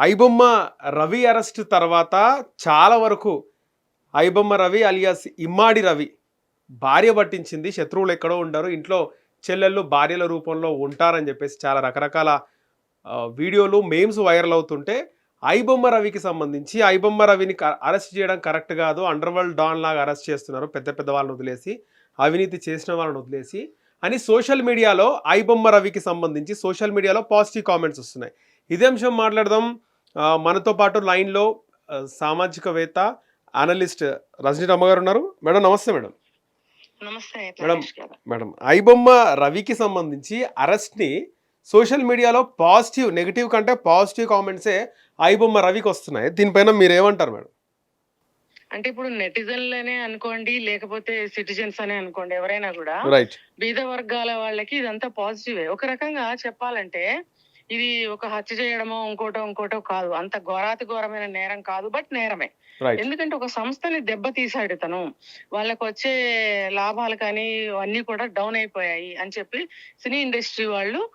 IBomma Ravi arrest తర్వాత చాలా వరకు ఐబొమ్మ రవి అలియాస్ ఇమ్మాడి రవి భార్య పట్టించింది. శత్రువులు ఎక్కడో ఉండరు. ఇంట్లో చెల్లెళ్ళు భార్యల రూపంలో ఉంటారని చెప్పేసి చాలా రకరకాల వీడియోలు మేమ్స్ వైరల్ అవుతుంటే ఐబొమ్మ రవికి సంబంధించి ఐబొమ్మ రవిని క- అరెస్ట్ చేయడం కరెక్ట్ కాదు. అండర్ వరల్డ్ డాన్ లాగా అరెస్ట్ చేస్తున్నారు. పెద్ద పెద్ద వాళ్ళని వదిలేసి అవినీతి చేసిన వాళ్ళని వదిలేసి అని సోషల్ మీడియాలో ఐబొమ్మ రవికి సంబంధించి సోషల్ మీడియాలో పాజిటివ్ కామెంట్స్ వస్తున్నాయి. ఇదే అంశం మాట్లాడదాం. మనతో పాటు లైన్లో సామాజికవేత్త అనలిస్ట్ రజనీ రమ్మ గారు ఉన్నారు. మేడం నమస్తే మేడం. నమస్తే మేడం. మేడం ఐబొమ్మ రవికి సంబంధించి అరెస్ట్ని సోషల్ మీడియాలో పాజిటివ్ నెగిటివ్ కంటే పాజిటివ్ కామెంట్సే ఐబొమ్మ రవికి వస్తున్నాయి. దీనిపైన మీరు ఏమంటారు మేడం? అంటే ఇప్పుడు నెటిజన్లనే అనుకోండి లేకపోతే సిటిజన్స్ అనే అనుకోండి ఎవరైనా కూడా బీద వర్గాల వాళ్ళకి ఇదంతా పాజిటివే. ఒక రకంగా చెప్పాలంటే ఇది ఒక హత్య చేయడమో ఇంకోటో ఇంకోటో కాదు. అంత ఘోరాతి ఘోరమైన నేరం కాదు బట్ నేరమే. ఎందుకంటే ఒక సంస్థని దెబ్బతీశాడు తను. వాళ్ళకు వచ్చే లాభాలు కానీ అన్ని కూడా డౌన్ అయిపోయాయి అని చెప్పి సినీ ఇండస్ట్రీ వాళ్ళు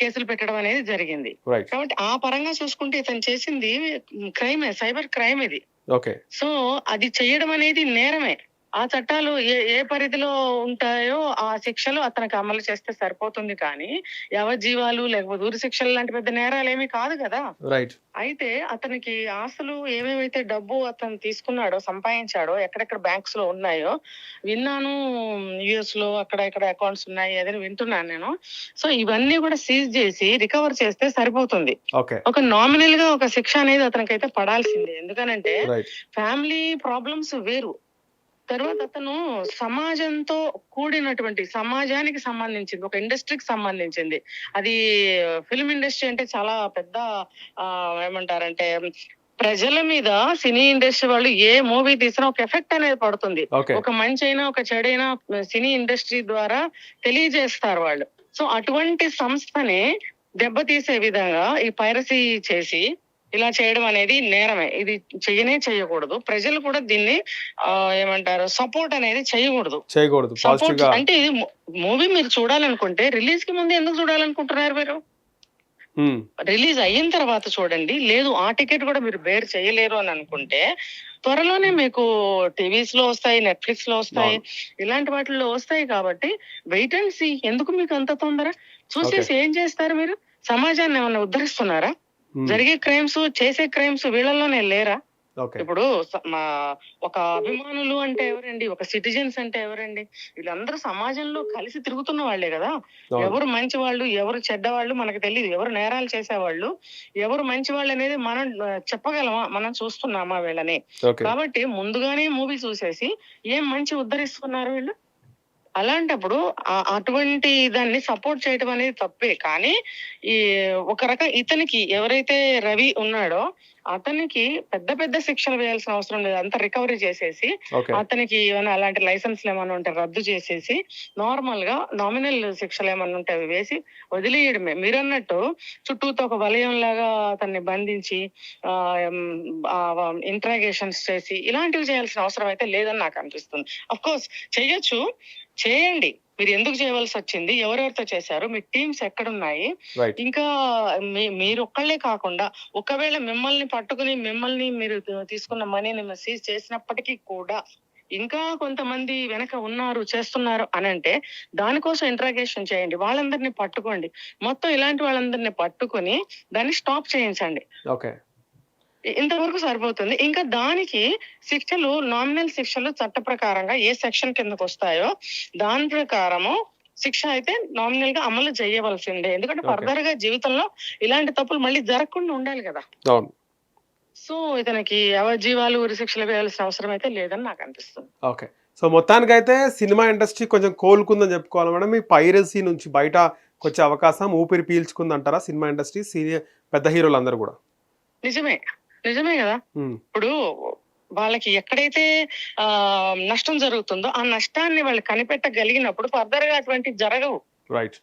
కేసులు పెట్టడం అనేది జరిగింది. కాబట్టి ఆ పరంగా చూసుకుంటే ఇతను చేసింది క్రైమే సైబర్ క్రైమ్ ఇది. ఓకే సో అది చేయడం అనేది నేరమే. ఆ చట్టాలు ఏ ఏ పరిధిలో ఉంటాయో ఆ శిక్షలు అతనికి అమలు చేస్తే సరిపోతుంది కానీ యావజ్జీవాలు లేకపోతే ఊరి శిక్షలు లాంటి పెద్ద నేరాలు ఏమీ కాదు కదా. రైట్ అయితే అతనికి ఆస్తులు ఏమేమైతే డబ్బు అతను తీసుకున్నాడో సంపాదించాడో ఎక్కడెక్కడ బ్యాంక్స్లో ఉన్నాయో విన్నాను యుఎస్లో అక్కడ ఇక్కడ అకౌంట్స్ ఉన్నాయి అదని వింటున్నాను నేను. సో ఇవన్నీ కూడా సీజ్ చేసి రికవర్ చేస్తే సరిపోతుంది. ఒక నామినల్గా ఒక శిక్ష అనేది అతనికి అయితే పడాల్సిందే. ఎందుకనంటే ఫ్యామిలీ ప్రాబ్లమ్స్ వేరు. తర్వాత అతను సమాజంతో కూడినటువంటి సమాజానికి సంబంధించింది ఒక ఇండస్ట్రీకి సంబంధించింది. అది ఫిల్మ్ ఇండస్ట్రీ అంటే చాలా పెద్ద ఆ, ఏమంటారంటే ప్రజల మీద సినీ ఇండస్ట్రీ వాళ్ళు ఏ మూవీ తీసినా ఒక ఎఫెక్ట్ అనేది పడుతుంది. ఒక మంచి అయినా ఒక చెడైనా సినీ ఇండస్ట్రీ ద్వారా తెలియజేస్తారు వాళ్ళు. సో అటువంటి సంస్థని దెబ్బతీసే విధంగా ఈ పైరసీ చేసి ఇలా చేయడం అనేది నేరమే. ఇది చెయ్యనే చేయకూడదు. ప్రజలు కూడా దీన్ని ఏమంటారు సపోర్ట్ అనేది చేయకూడదు. చేయకూడదు. సపోర్ట్ అంటే ఇది మూవీ మీరు చూడాలనుకుంటే రిలీజ్కి ముందు ఎందుకు చూడాలనుకుంటున్నారు మీరు? రిలీజ్ అయిన తర్వాత చూడండి. లేదు ఆ టికెట్ కూడా మీరు బేర్ చేయలేరు అని అనుకుంటే త్వరలోనే మీకు టీవీస్లో వస్తాయి నెట్ఫ్లిక్స్లో వస్తాయి ఇలాంటి వాటిల్లో వస్తాయి కాబట్టి వెయిట్ అండ్ సీ. ఎందుకు మీకు అంత తొందర? చూసేసి ఏం చేస్తారు మీరు? సమాజాన్ని ఏమైనా ఉద్ధరిస్తున్నారా? జరిగే క్రైమ్స్ చేసే క్రైమ్స్ వీళ్ళలోనే లేరా? ఇప్పుడు మా ఒక అభిమానులు అంటే ఎవరండి? ఒక సిటిజన్స్ అంటే ఎవరండి? వీళ్ళందరూ సమాజంలో కలిసి తిరుగుతున్న వాళ్ళే కదా. ఎవరు మంచి వాళ్ళు ఎవరు చెడ్డవాళ్ళు మనకు తెలియదు ఎవరు నేరాలు చేసేవాళ్ళు ఎవరు మంచి వాళ్ళు అనేది మనం చెప్పగలమా? మనం చూస్తున్నామా వీళ్ళని? కాబట్టి ముందుగానే మూవీ చూసేసి ఏం మంచి ఉద్ధరిస్తున్నారు వీళ్ళు? అలాంటప్పుడు అటువంటి దాన్ని సపోర్ట్ చేయడం అనేది తప్పే. కానీ ఈ ఒక రకం ఇతనికి ఎవరైతే రవి ఉన్నాడో అతనికి పెద్ద పెద్ద శిక్షలు వేయాల్సిన అవసరం లేదు. అంత రికవరీ చేసేసి అతనికి ఏమైనా అలాంటి లైసెన్స్లు ఏమైనా ఉంటే రద్దు చేసేసి నార్మల్గా నామినల్ శిక్షలు ఏమైనా ఉంటే అవి వేసి వదిలేయడమే. మీరన్నట్టు చుట్టూతో ఒక వలయం లాగా అతన్ని బంధించి ఇంట్రాగేషన్స్ చేసి ఇలాంటివి చేయాల్సిన అవసరం అయితే లేదని నాకు అనిపిస్తుంది. అఫ్ కోర్స్ చెయ్యొచ్చు చేయండి. మీరు ఎందుకు చేయవలసి వచ్చింది? ఎవరెవరితో చేశారు? మీ టీమ్స్ ఎక్కడున్నాయి? ఇంకా మీరు ఒక్కళ్ళే కాకుండా ఒకవేళ మిమ్మల్ని పట్టుకుని మిమ్మల్ని మీరు తీసుకున్న మనీని సీజ్ చేసినప్పటికీ కూడా ఇంకా కొంతమంది వెనక ఉన్నారు చేస్తున్నారు అని అంటే దానికోసం ఇంట్రాగేషన్ చేయండి. వాళ్ళందరినీ పట్టుకోండి. మొత్తం ఇలాంటి వాళ్ళందరినీ పట్టుకుని దాన్ని స్టాప్ చేయించండి. ఓకే ఇంతవరకు సరిపోతుంది. ఇంకా దానికి శిక్షలు నామినల్ శిక్షలు చట్ట ప్రకారంగా ఏ సెక్షన్ కిందకు వస్తాయో దాని ప్రకారము శిక్ష అయితే నామినల్గా అమలు చేయవలసిందే. ఎందుకంటే. ఫర్దర్గా జీవితంలో ఇలాంటి తప్పులు మళ్ళీ జరగకుండా ఉండాలి కదా. సో ఇతనికి జీవాలు ఉరి శిక్షలు వేయాల్సిన అవసరం అయితే లేదని నాకు అనిపిస్తుంది. ఓకే. సో మొత్తానికైతే సినిమా ఇండస్ట్రీ కొంచెం కోలుకుందని చెప్పుకోవాలి మేడం. ఈ పైరసీ నుంచి బయట వచ్చే అవకాశం ఊపిరి పీల్చుకుందంటారా సినిమా ఇండస్ట్రీ సీనియర్ పెద్ద హీరోలు అందరూ కూడా? నిజమే. నిజమే కదా? ఇప్పుడు వాళ్ళకి ఎక్కడైతే ఆ నష్టం జరుగుతుందో ఆ నష్టాన్ని వాళ్ళు కనిపెట్టగలిగినప్పుడు ఫర్దర్గా అటువంటి జరగవు. రైట్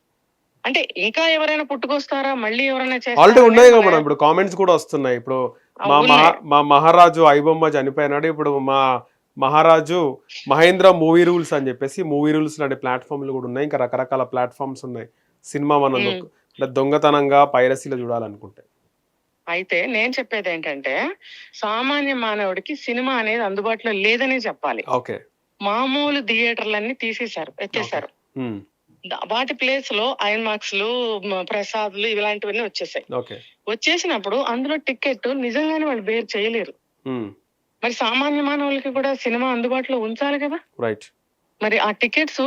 అంటే ఇంకా ఎవరైనా పుట్టుకొస్తారా? మళ్ళీ ఎవరైనా ఆల్రెడీ ఉన్నాయి కదా మేడం. ఇప్పుడు కామెంట్స్ కూడా వస్తున్నాయి. ఇప్పుడు మా. మా మహారాజు ఐబొమ్మ చనిపోయినాడు. ఇప్పుడు మా మహారాజు మహేంద్ర మూవీ రూల్స్ అని చెప్పేసి మూవీ రూల్స్ లాంటి ప్లాట్ఫామ్లు కూడా ఉన్నాయి. ఇంకా రకరకాల ప్లాట్ఫామ్స్ ఉన్నాయి. సినిమా మనం దొంగతనంగా పైరసీలో చూడాలనుకుంటే. అయితే నేను చెప్పేది ఏంటంటే సామాన్య మానవుడికి సినిమా అనేది అందుబాటులో లేదనే చెప్పాలి. ఓకే. మామూలు థియేటర్లన్నీ తీసేశారు ఎత్తేసారు వాటి ప్లేస్లో ఐమాక్స్లు మ, ప్రసాద్లు ఇలాంటివన్నీ వచ్చేసాయి. వచ్చేసినప్పుడు అందులో టికెట్ నిజంగానే వాళ్ళు బేర్ చేయలేరు. మరి సామాన్య మానవులకి కూడా సినిమా అందుబాటులో ఉంచాలి కదా? రైట్. మరి ఆ టికెట్స్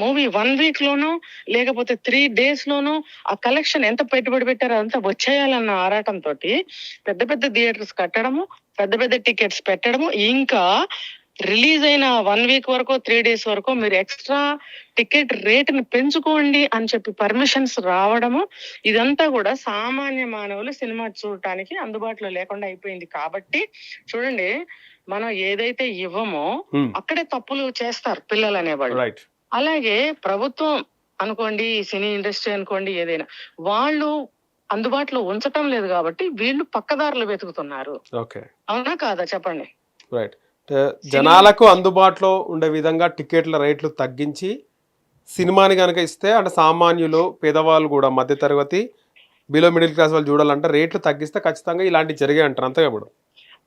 మూవీ వన్ వీక్ లోనో లేకపోతే త్రీ డేస్ లోనో ఆ కలెక్షన్ ఎంత పెట్టుబడి పెట్టారో అంతా వచ్చేయాలన్న ఆరాటంతో పెద్ద పెద్ద థియేటర్స్ కట్టడము పెద్ద పెద్ద టికెట్స్ పెట్టడము ఇంకా రిలీజ్ అయిన వన్ వీక్ వరకు త్రీ డేస్ వరకు మీరు ఎక్స్ట్రా టికెట్ రేటును పెంచుకోండి అని చెప్పి పర్మిషన్స్ రావడము ఇదంతా కూడా సామాన్య మానవులు సినిమా చూడటానికి అందుబాటులో లేకుండా అయిపోయింది. కాబట్టి చూడండి మనం ఏదైతే ఇవ్వమో ఉమ్, అక్కడే తప్పులు చేస్తారు పిల్లలు అనేవాళ్ళు రైట్ అలాగే ప్రభుత్వం అనుకోండి సినీ ఇండస్ట్రీ అనుకోండి ఏదైనా వాళ్ళు అందుబాటులో ఉంచటం లేదు కాబట్టి వీళ్ళు పక్కదారులు వెతుకుతున్నారు. ఓకే అవునా కాదా? చెప్పండి. రైట్ జనాలకు అందుబాటులో ఉండే విధంగా టికెట్ల రేట్లు తగ్గించి సినిమాని కనుక ఇస్తే అంటే సామాన్యులు పేదవాళ్ళు కూడా మధ్యతరగతి బిలో మిడిల్ క్లాస్ వాళ్ళు చూడాలంటే రేట్లు తగ్గిస్తే ఖచ్చితంగా ఇలాంటివి జరిగాయి అంటారు అంతే ఇప్పుడు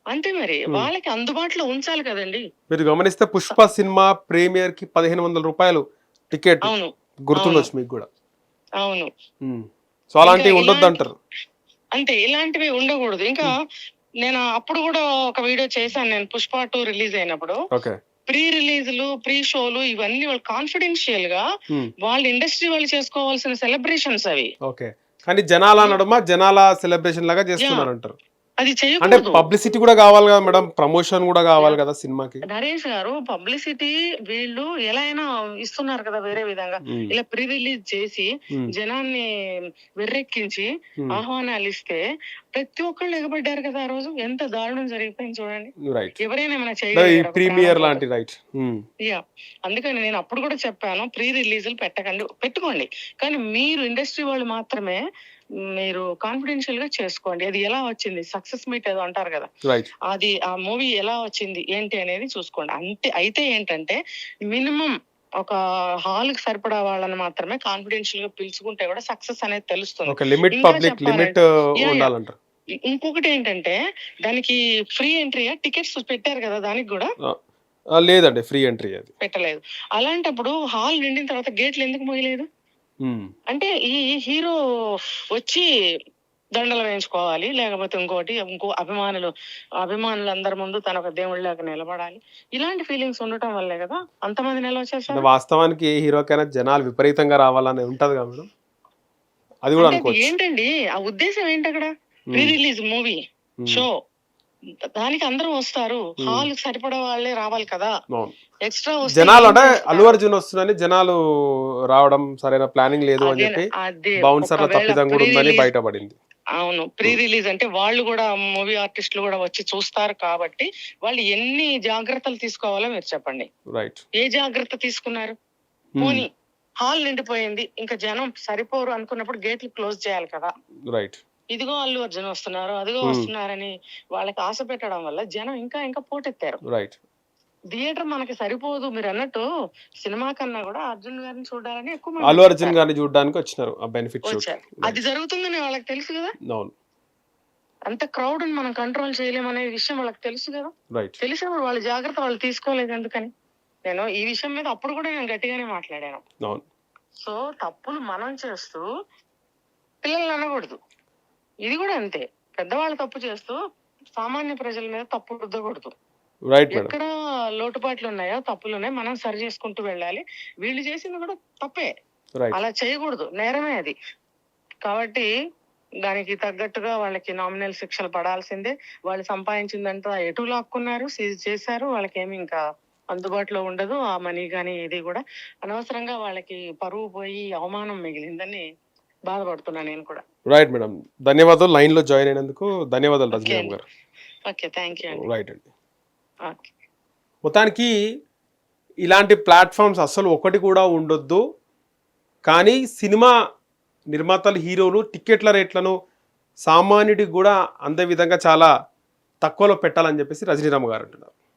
అంతే మరి. వాళ్ళకి అందుబాటులో ఉంచాలి కదండి. మీరు గమనిస్తే పుష్ప సినిమా ప్రీమియర్కి పదిహేను వందల రూపాయలు టికెట్ అవును. గుర్తుండొచ్చు మీకు కూడా. అవును. సో అలాంటివి ఉండొద్దు అంటారు. అంతే ఇలాంటివి ఉండకూడదు. ఇంకా నేను అప్పుడు కూడా ఒక వీడియో చేశాను నేను పుష్ప టూ రిలీజ్ అయినప్పుడు. ఓకే. ప్రీ రిలీజ్లు ప్రీ షోలు ఇవన్నీ వాళ్ళు కాన్ఫిడెన్షియల్గా వాళ్ళ ఇండస్ట్రీ వాళ్ళు చేసుకోవాల్సిన సెలబ్రేషన్స్ అవి. ఓకే. కానీ జనాల నడుమ జనాల సెలబ్రేషన్ లాగా చేస్తున్నారు అంటారు అది అంటే చేయకూడదు. పబ్లిసిటీ కూడా కావాలి కదా మేడం ప్రమోషన్ కూడా కావాలి కదా సినిమాకి. నరేష్ గారు పబ్లిసిటీ వీళ్ళు ఎలా అయినా ఇస్తున్నారు కదా వేరే విధంగా. ఇలా ప్రీ రిలీజ్ చేసి జనాన్ని వెర్రెక్కించి ఆహ్వానాలు ఇస్తే ప్రతి ఒక్కళ్ళు ఎగబడ్డారు కదా ఆ రోజు. ఎంత దారుణం జరిగిపోయింది చూడండి. ఎవరైనా ఏమైనా? ఒక ప్రీమియర్ లాంటి రైట్. యా అందుకని నేను అప్పుడు కూడా చెప్పాను ప్రీ రిలీజులు పెట్టకండి. పెట్టుకోండి. కానీ మీరు ఇండస్ట్రీ వాళ్ళు మాత్రమే మీరు కాన్ఫిడెన్షియల్గా చేసుకోండి. అది ఎలా వచ్చింది? సక్సెస్ మీట్ ఏదో అంటారు కదా. అది ఆ మూవీ ఎలా వచ్చింది? ఏంటి అనేది చూసుకోండి. అంతే అయితే ఏంటంటే మినిమం ఒక హాల్కి సరిపడా వాళ్ళని మాత్రమే కాన్ఫిడెన్షియల్గా పిలుచుకుంటే కూడా సక్సెస్ అనేది తెలుస్తుంది. Limit public limit. ఉండాలంటారు. ఇ- ఇంకొకటి ఏంటంటే దానికి ఫ్రీ ఎంట్రీ టికెట్స్ పెట్టారు కదా దానికి కూడా? లేదండి ఫ్రీ ఎంట్రీ అది. పెట్టలేదు. అలాంటప్పుడు హాల్ నిండిన తర్వాత గేట్లు ఎందుకు మోయలేదు? అంటే ఈ హీరో వచ్చి దండలు వేయించుకోవాలి లేకపోతే ఇంకోటి ఇంకో అభిమానులు అభిమానులు అందరి ముందు తన ఒక దేవుళ్ళగా నిలబడాలి. ఇలాంటి ఫీలింగ్స్ ఉండటం వల్లే కదా అంతమంది నిల్వ వాస్తవానికి ఏ హీరోకైనా జనాలు విపరీతంగా రావాలని ఉంటది కదా మేడం? అది కూడా ఏంటండి? ఆ ఉద్దేశం ఏంటి అక్కడ? Pre release movie show. దానికి అందరూ వస్తారు. హాల్ సరిపడే వాళ్ళే రావాలి కదా. ఎక్స్ట్రా జనాలు అంటే అల్లు అర్జున్ వస్తుందని జనాలు రావడం సరైన ప్లానింగ్ లేదు అని చెప్పి బౌన్సర్ల తప్పిదం కూడా ఉందని బయటపడింది. అవును. ప్రీ రిలీజ్ అంటే వాళ్ళు కూడా మూవీ ఆర్టిస్టులు కూడా వచ్చి చూస్తారు కాబట్టి వాళ్ళు ఎన్ని జాగ్రత్తలు తీసుకోవాలో మీరు చెప్పండి. రైట్ ఏ జాగ్రత్త తీసుకున్నారు? పోనీ హాల్ నిండిపోయింది. ఇంకా జనం సరిపోరు అనుకున్నప్పుడు గేట్లు క్లోజ్ చేయాలి కదా. రైట్ ఇదిగో అల్లు అర్జున్ వస్తున్నారు అదిగో. వస్తున్నారని వాళ్ళకి ఆశ పెట్టడం వల్ల జనం ఇంకా ఇంకా పోటెత్తారు. రైట్ థియేటర్ మనకి సరిపోదు మీరు అన్నట్టు సినిమా కన్నా కూడా అర్జున్ గారిని చూడాలని ఎక్కువ అల్లు అర్జున్. గారిని చూడడానికి వచ్చినారు ఆ బెనిఫిట్ అది జరుగుతుందని వాళ్ళకి తెలుసు కదా? అవును. అంత క్రౌడ్ మనం కంట్రోల్ చేయలేమనే విషయం వాళ్ళకి తెలుసు కదా? తెలిసినప్పుడు వాళ్ళ జాగ్రత్త వాళ్ళు తీసుకోలేదు ఎందుకని? నేను ఈ విషయం మీద అప్పుడు కూడా నేను గట్టిగానే మాట్లాడాను. సో తప్పులు మనం చేస్తూ పిల్లల్ని అనకూడదు. ఇది కూడా అంతే. పెద్దవాళ్ళు తప్పు చేస్తూ సామాన్య ప్రజల మీద తప్పు రుద్దకూడదు. ఎక్కడ లోటుపాట్లు ఉన్నాయో? తప్పులు ఉన్నాయి? మనం సరి చేసుకుంటూ వెళ్ళాలి. వీళ్ళు చేసింది కూడా తప్పే. అలా చేయకూడదు. నేరమే అది. కాబట్టి దానికి తగ్గట్టుగా వాళ్ళకి నామినల్ శిక్షలు పడాల్సిందే. వాళ్ళు సంపాదించిందంతా ఎటు లాక్కున్నారు సీజ్ చేశారు వాళ్ళకి ఏమి ఇంకా అందుబాటులో ఉండదు. ఆ మనీ కానీ ఇది కూడా. అనవసరంగా వాళ్ళకి పరువు పోయి అవమానం మిగిలిందని బాధపడుతున్నా నేను కూడా. రైట్ మేడం ధన్యవాదాలు. లైన్లో జాయిన్ అయినందుకు ధన్యవాదాలు రజనీరామ్ గారు. ఓకే థ్యాంక్ యూ రైట్ అండి. మొత్తానికి ఇలాంటి ప్లాట్ఫామ్స్ అస్సలు ఒకటి కూడా ఉండొద్దు. కానీ సినిమా నిర్మాతలు హీరోలు టికెట్ల రేట్లను సామాన్యుడికి కూడా అందే విధంగా చాలా తక్కువలో పెట్టాలని చెప్పేసి రజనీరామ్ గారు అంటున్నారు.